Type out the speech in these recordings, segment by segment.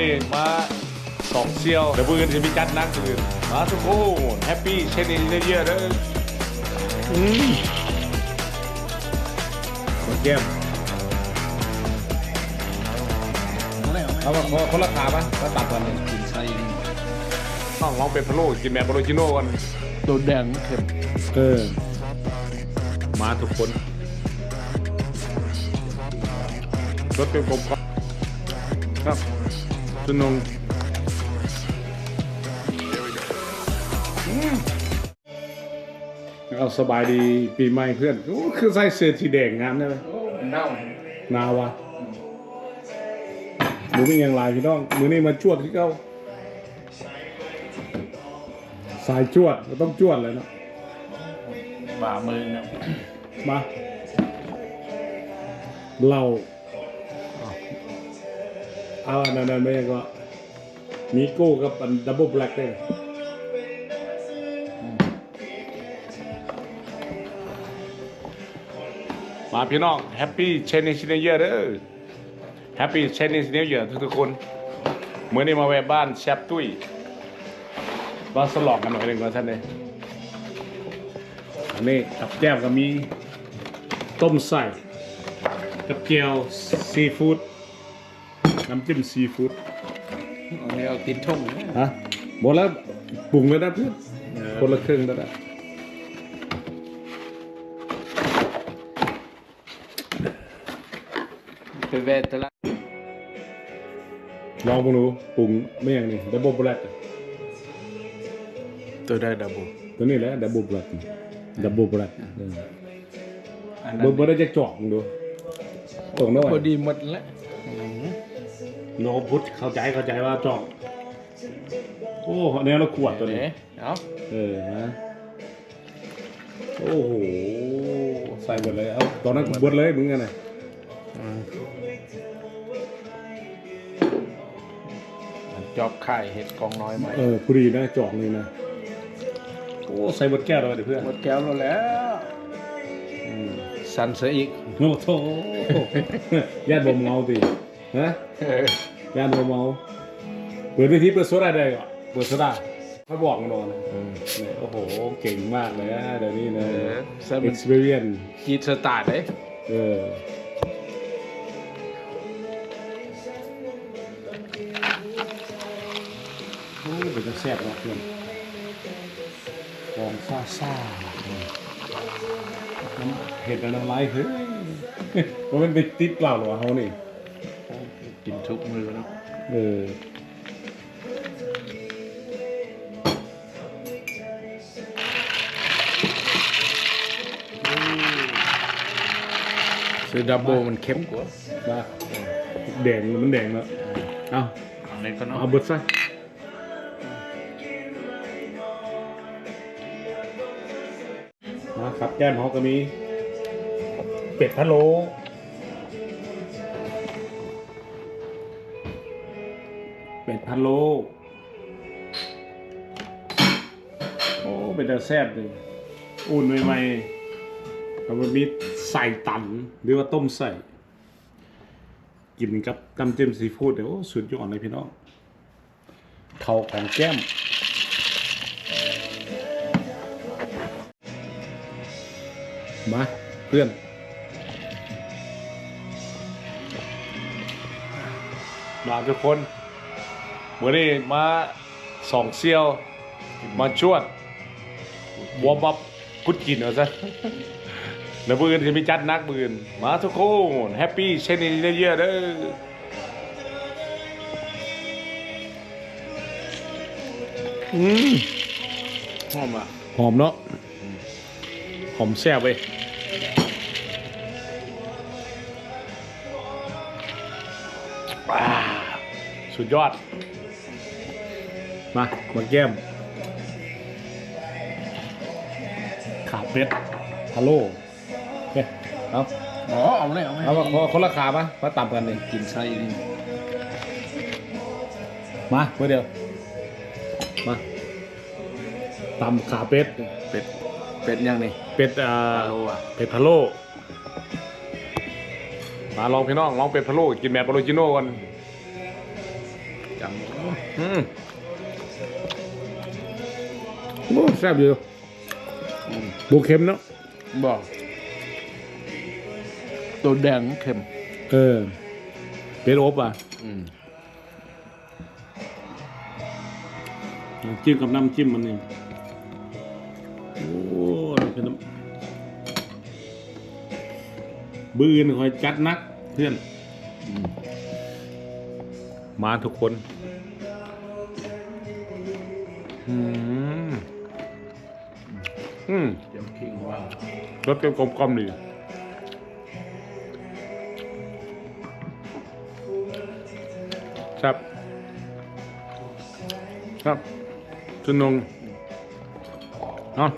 นี่มาสองเซียวเดี๋ยวมือจะมีจัดนักอื่นมาทุกคนแฮปปี้เช่นนี้เยอะๆเด้ออืมหมดแก้มเอามาคนละขาปะมาตัดกันเลยกินไส้นี่ต้องลองเป็นพะโล้กินแบบโรจิโน่กันตัวแดงเข็มเออมาทุกคนรถเป็นผมครับ ครับจุนงเอาสบายดีปีใหม่เพื่อนโอ้คือใส่เสื้อสีแดงงามได้ไหมเน่านาวะมือไม่ยังลายพี่น้อง มือนี่มาจวดที่เขาสายจวดก็ต้องจวดเลยเนาะบ่ามือเนี่ยมาเราเอาอันนั้นอันไม่ก็มีโก้กับอันดับเบิลแบล็กได้มาพี่น้องแฮปปี้เชนนิสเนเยร์เด้อแฮปปี้เชนนิสเนเยร์ทุกๆคนเมื่อนี้มาแวะบ้านแซบตุ้ยมาสลองกันหน่อยหนึ่งก่อนท่านเลยอันนี้กับแก้มก็มีต้มใส่กับเจียวซีฟู้ด น้ำจิ้มซีฟู้ดอันนี้เอาตินช่องนะฮะหมดแล้วปรุงเลยนะเพื่อนคนละครึ่งแล้วนะไปแวะตลาดลองมาดูปรุงไม่อย่างนี้ดับเบิลแบล็กตัวได้ดับเบิลตัวนี้แหละดับเบิลแบล็กดับเบิลแบล็กอันเบินั้ลนเบิลได้จะจอกมึงดูตรงนั้นพอดีหมดแล้ว โนพุทธเข้าใจเข้าใจว่าจอกโอ้อันนี้เราขวดตัวนี้เอาเออนะโอ้โหใส่หมดเลยเอาตอนนั้นเบิดเลยมึงไงน่ะจอบไข่เห็ดกองน้อยไหมเออพอดีนะจอกนี่นะโอ้ใส่หมดแก้วเลยเดี๋ยวเพื่อนหมดแก้วแล้วแล้วอืมสั่นเสียอีกโอ้โหญาติบ่มเมาสิ ฮะเออญาติบ่มเมาเปิดวิธีเปิดโซดาได้ก่อนเปิดโซดาเขาบอกมันนอนนะเนี่ยโอ้โห เก่งมากเลยนะเดี๋ยวนี้นะเออใส่มัน experience กีดสตาร์ทเลยเออโอ้เป็นจะแซ่บเนาะเพื่อนฟองซ่าซ่าน้ำเห็ดน้ำลายเฮ้ยว่ามันเป็นติดเปล่าเหรอวะเขานี่ กินทุกมือเนาะเออซื้อดับเบิลมันเข้มกว่ามาแดงมันแดงแล้วเอาอันนี้ก็เนาะเอาเบิดซะมาครับแก้มเขาก็มี เป็ดพะโล้ พะโล้โอ้เป็นแต่แซ่บเลยอุ่นใหม่ๆแล้วมันมีใส่ตันหรือว่าต้มใส่ กินกับน้ำจิ้มซีฟู้ดเดี๋ยวสุดยอดเลยพี่น้องเขาของแก้มมาเพื่อนมาทุกคน วันนี้มาสองเซียว มาชวดวอร์มอัพกุดกินเอาซะแล้วมืออื่นจะมีจัดนักมืออื่นมาทุกคนแฮปปี้เช่นนี้เยอะๆเด้ออืมหอมอะหอมเนาะหอมแซ่บเว้ยอ่าสุดยอด มามาแก้มขาเป็ดฮัลโหลเฮ้ยเอาอ๋อเอาเลยเอาไหมเอามาคนคนละขาปะมาต่ำกันเลยกินไส้นี่มาเมื่อเดียวมาตำขาเป็ดเป็ดเป็ดยังนี่เป็ดอ่าฮัลโหลอะเป็ดพะโล้มาลองพี่น้องลองเป็ดพะโล้กินแบบออริจินอลกันจำโอ้อืม โอ้แซ่บอยู่อืมบูเค็มเนาะบอกตัวแดงเค็ม เออ เป็นโอบอะอืมจิ้มกับน้ำจิ้มมันนี่โอ้เป็นน้ำบืนคอยจัดนักเพื่อนอืมมาทุกคน อืม อืมเดี๋ยวคิงว่างรสเป็นกลมๆดีครับ ครับชุนนงเนาะ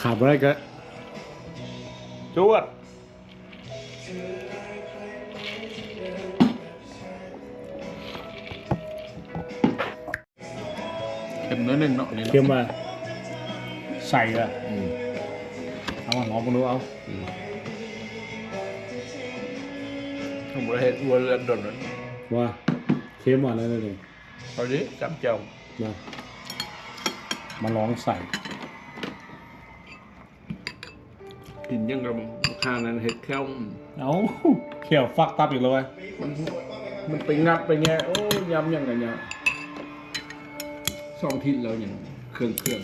ขาดอะไรก็จวดเค็มน้อยหนึ่งเนาะนี่เค็มมา ใส่อะอืมเอามาหอมมาดูเอาอืมผมเลยเห็นวัวเรือนโดนนั้นว่าเค็มว่าอะไรเลยเอาดิจับเจ้านะมาลองใส่ กินยังกับข้างนั้นเห็ดแค้วเอาเขี่ยวฟักตับอีกแล้วไงมันมันไปงับไปแง่โอ้ยำยังไงเนี่ยสองทิศแล้วอย่างเครื่องเครื่อง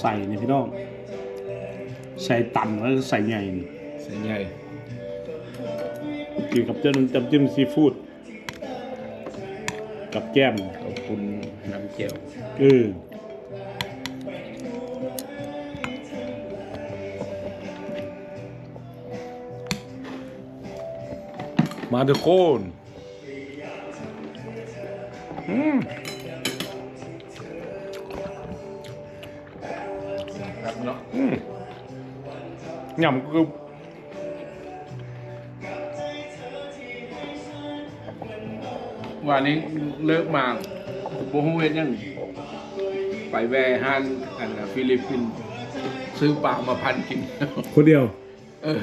ใส่นี่พี่น้องใส่ตันแล้วก็ใส่ใหญ่นี่เส้นใหญ่กินกับเจ้าน้ำจำจิ้มซีฟู้ดกับแก้มขอบคุณน้ำเจียวเออมาทุกคนอืม เนาะอืมยำคือวันนี้เลิกมาโบฮูเฮ็ดยังไปแวะฮันอันน่ะฟิลิปปินส์ซื้อปลามาพันกิน คนเดียว เออ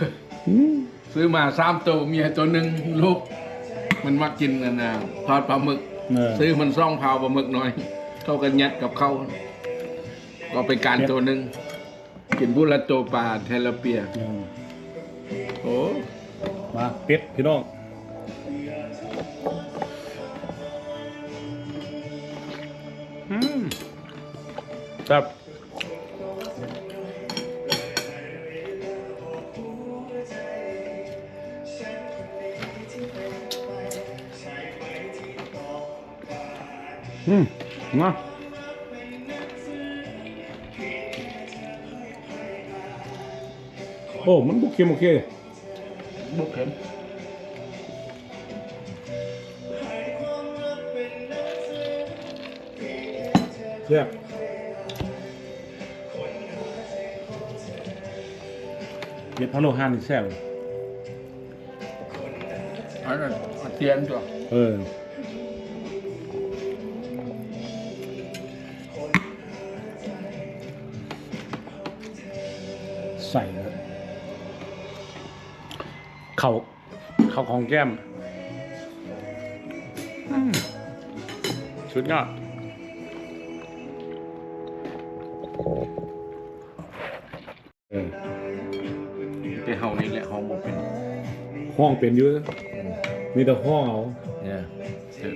ซื้อมาสามตัวเมียตัวหนึ่งลูก มันมากินกันนะทอดปลาหมึกเออซื้อมันซ่องเผาปลาหมึกหน่อย เข้ากันยัดกับเขาก็ไปการตัวหนึ่ง กินบุละตัวปลาเทลเปีย อืมโอ้มาเป็ดพี่น้องอืมครับอืมมา โอ้มันบุกเค็มโอเคบุกเข็มแซ่บเบ็ดพะโล้ห้านี่แซ่บอันนั้นเอาเตียนตัวเออใส่นะ เข่าเข่าของแก้มอืมชุดยอดเออแต่เฮานี่แหละเฮาบ่เป็นห้องเป็นอยู่นะมีแต่ห้องเอาเนี่ยเออ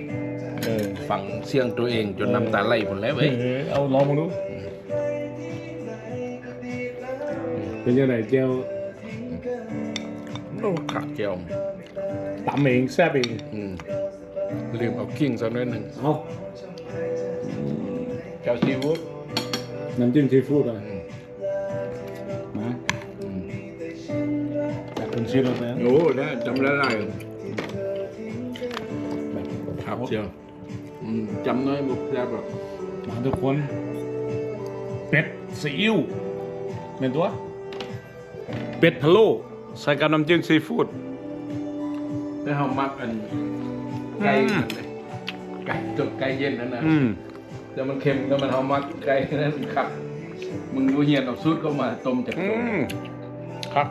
เออฟังเสียงตัวเองจนน้ำตาไหลหมดแล้วเว้ยเออเอาลองมาดูเป็นยังไงเจียวโอ้ ขักเจียวตำเองแซ่บเองอืมลืมเอาขิงสักนิดหนึ่งเอาเจ้าซีฟู้ดน้ำจิ้มซีฟู้ดอะอืมมาอืมจากคนชิลแล้วนะโอ้ได้จำได้ไรแบบครับเจียวอืมจำน้อยบุกแซ่บแบบมาทุกคนเป็ดซีอิ๊วเป็นตัว เป็ดพะโล้ ใส่กับน้ำจิ้มซีฟู้ดได้เฮามักอันไก่อืมอันไหนไก่จดไก่เย็นนั่นนะอืมแต่มันเค็มแล้วมันเฮามักไก่นั่นครับมึงดูเฮียนเอาซุดเข้ามาต้มจากอืตัวมครับ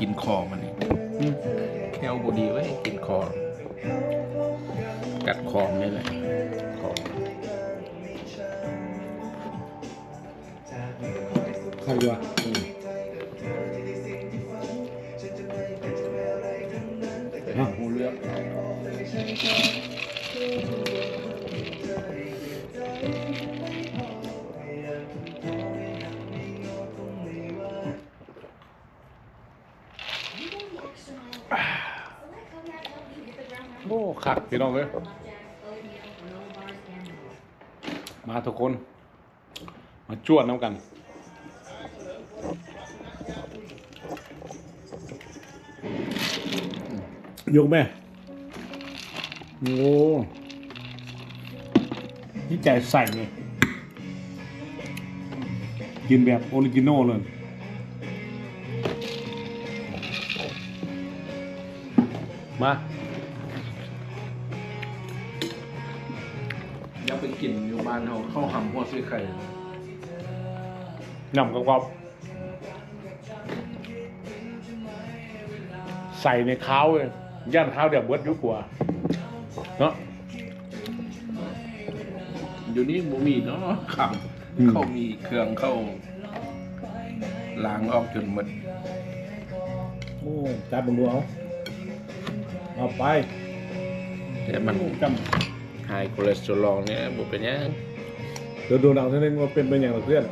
กินคอมันนี่อืมแค่บดีไว้ยกินคอ กัดคอมนี่แหละ คอครับอยู่อะอืมอะหูเลือกโอ้คักพี่น้องเอ้ยมาทุกคน มาจวดน้ำกัน ยกแม่โอ้ที่ใจใส่เลยกินแบบออริจินอลเลยมาอย่าไปกินอยู่บ้านเขาเข้าวหำหัวซื้อไข่หน่ำกรอบๆใส่ในข้าวเลย ย่านข้าวเดี๋ยวเบิดอยุกว่าเนาะอยู่นี่บ่มีเนาะขับอืมเข้ามีเครื่องเข้าล้างออกจนหมดโอ้จับบังดูเอาเอาไปแต่มันจไฮคอเลสเตอรอลเนี่ยบ่เป็นหยังำเดี๋ยวดูเอาเท่านั้นว่าเป็นเป็นอย่างไรเพื่อน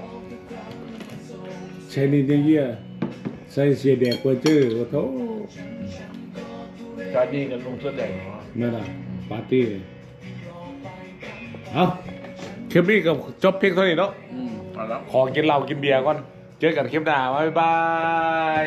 ใช้นี่เยี่ยใส่เสียแดกกว่าจื้อโอ้โถ การดีกันลงเสื้อแดงเนาะไม่ล่ะปาร์ตี้เลยเอาคลิปนี้ก็จบเพียงเท่านี้เนาะ อืมเอาละ ขอกินเหล้ากินเบียร์ก่อน เจอกันคลิปหน้าบ๊ายบาย